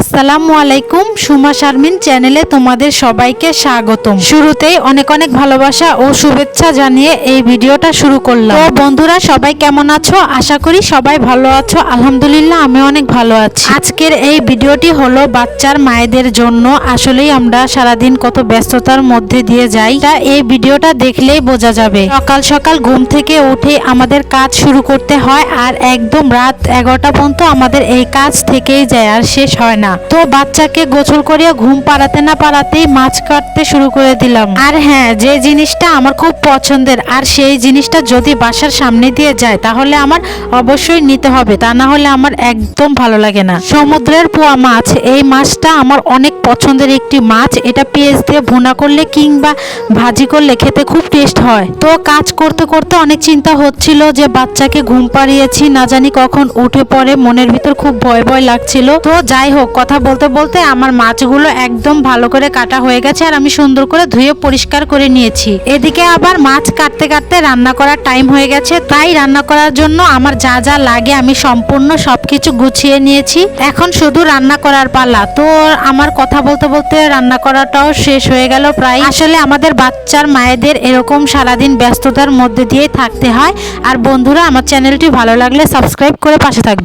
আসসালামু আলাইকুম, সুমা শারমিন চ্যানেলে তোমাদের সবাইকে স্বাগতম। শুরুতেই অনেক অনেক ভালোবাসা ও শুভেচ্ছা জানিয়ে এই ভিডিওটা শুরু করলাম। তো বন্ধুরা, সবাই কেমন আছো? আশা করি সবাই ভালো আছো। আলহামদুলিল্লাহ আমি অনেক ভালো আছি। আজকের এই ভিডিওটি হলো বাচ্চার মায়েদের জন্য। আসলেই আমরা সারাদিন কত ব্যস্ততার মধ্যে দিয়ে যাই। তা এই ভিডিওটা দেখলেই বোঝা যাবে। সকাল সকাল ঘুম থেকে উঠে আমাদের কাজ শুরু করতে হয় আর একদম রাত এগারোটা পর্যন্ত আমাদের এই কাজ থেকেই যায় আর শেষ হয় না। তো বাচ্চাকে গোসল করিয়ে ঘুম পাড়াতে না পাড়াতেই মাছ কাটতে শুরু করে দিলাম। আর হ্যাঁ যে জিনিসটা আমার খুব পছন্দের, আর সেই জিনিসটা যদি বাসার সামনে দিয়ে যায়, তাহলে আমার অবশ্যই নিতে হবে। তা না হলে আমার একদম ভালো লাগে না। সমুদ্রের পোয়া মাছ, এই মাছটা আমার অনেক পছন্দের একটি মাছ। এটা পেঁয়াজ দিয়ে ভুনা করলে কিংবা ভাজি করলে খেতে খুব টেস্ট হয়। তো কাজ করতে করতে অনেক চিন্তা হচ্ছিল যে বাচ্চাকে ঘুম পাড়িয়েছি, না জানি কখন উঠে পড়ে, মনের ভিতর খুব ভয় ভয় লাগছিল। তো যাই হোক কথা বলতে বলতে আমার মাছগুলো একদম ভালো করে কাটা হয়ে গেছে আর আমি সুন্দর করে ধুয়ে পরিষ্কার করে নিয়েছি। এদিকে আবার মাছ কাটতে কাটতে রান্না করার টাইম হয়ে গেছে। তাই রান্না করার জন্য আমার যা যা লাগে আমি সম্পূর্ণ সবকিছু গুছিয়ে নিয়েছি। এখন শুধু রান্না করার পালা। তো আমার কথা বলতে বলতে রান্না করাটাও শেষ হয়ে গেল প্রায়। আসলে আমাদের বাচ্চার মায়েদের এরকম সারাদিন ব্যস্ততার মধ্যে দিয়ে থাকতে হয়। আর বন্ধুরা, আমার চ্যানেলটি ভালো লাগলে সাবস্ক্রাইব করে পাশে থাকবে।